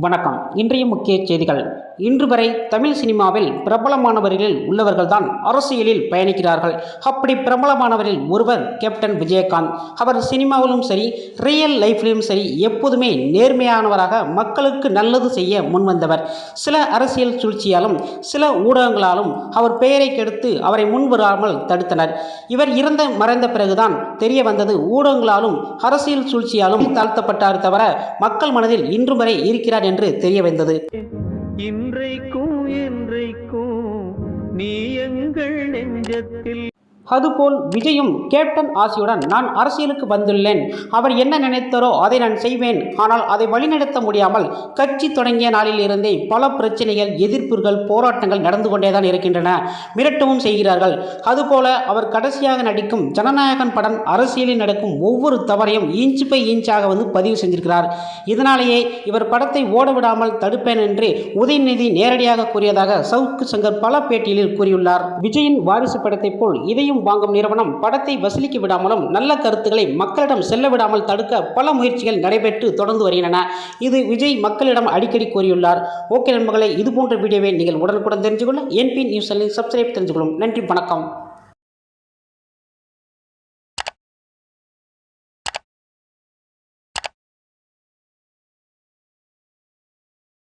வணக்கம். இன்றைய முக்கிய செய்திகள். இன்று வரை தமிழ் சினிமாவில் பிரபலமானவர்களில் உள்ளவர்கள்தான் அரசியலில் பயணிக்கிறார்கள். அப்படி பிரபலமானவரில் ஒருவர் கேப்டன் விஜயகாந்த். அவர் சினிமாவிலும் சரி ரியல் லைஃப்லையும் சரி எப்போதுமே நேர்மையானவராக மக்களுக்கு நல்லது செய்ய முன்வந்தவர். சில அரசியல் சூழ்ச்சியாலும் சில ஊடகங்களாலும் அவர் பெயரை கெடுத்து அவரை முன்வராமல் தடுத்தனர். இவர் இறந்த மறைந்த பிறகுதான் தெரிய வந்தது ஊடகங்களாலும் அரசியல் சூழ்ச்சியாலும் தாழ்த்தப்பட்டார் தவிர மக்கள் மனதில் இன்று வரை இருக்கிறார் என்று தெரிய வந்தது. இன்றைக்கும் என்றைக்கும் நீ எங்கள் நெஞ்சத்தில் அதுபோல் விஜயும் கேப்டன் ஆசியுடன் நான் அரசியலுக்கு வந்துள்ளேன். அவர் என்ன நினைத்தாரோ அதை நான் செய்வேன். ஆனால் அதை வழிநடத்த முடியாமல் கட்சி தொடங்கிய நாளில் இருந்தே பல பிரச்சனைகள் எதிர்ப்புகள் போராட்டங்கள் நடந்து கொண்டேதான் இருக்கின்றன. மிரட்டவும் செய்கிறார்கள். அதுபோல அவர் கடைசியாக நடிக்கும் ஜனநாயகன் படம் அரசியலில் நடக்கும் ஒவ்வொரு தவறையும் இன்ச் பை இன்ச்சாக வந்து பதிவு செஞ்சிருக்கிறார். இதனாலேயே இவர் படத்தை ஓடவிடாமல் தடுப்பேன் என்று உதயநிதி நேரடியாக கூறியதாக சவுக்கு சங்கர் பல பேட்டியில் கூறியுள்ளார். விஜயின் வாரிசு படத்தைப் போல் இதையும் வாங்கும் நிறுவனம் படத்தை வசூலிக்க விடாமலும் நல்ல கருத்துக்களை மக்களிடம் செல்ல விடாமல் தடுக்க பல முயற்சிகள் நடைபெற்று தொடர்ந்து வருகின்றன. இது விஜய் மக்களிடம் அடிக்கடி கூறியுள்ளார். ஓகே நண்பர்களே இது போன்ற வீடியோவை நீங்கள் உடனுக்குடன் தெரிஞ்சுக்கொள்ள என்பி நியூஸ் சப்ஸ்கிரைப் தெரிஞ்சுக்கொள்ளும் நன்றி வணக்கம்.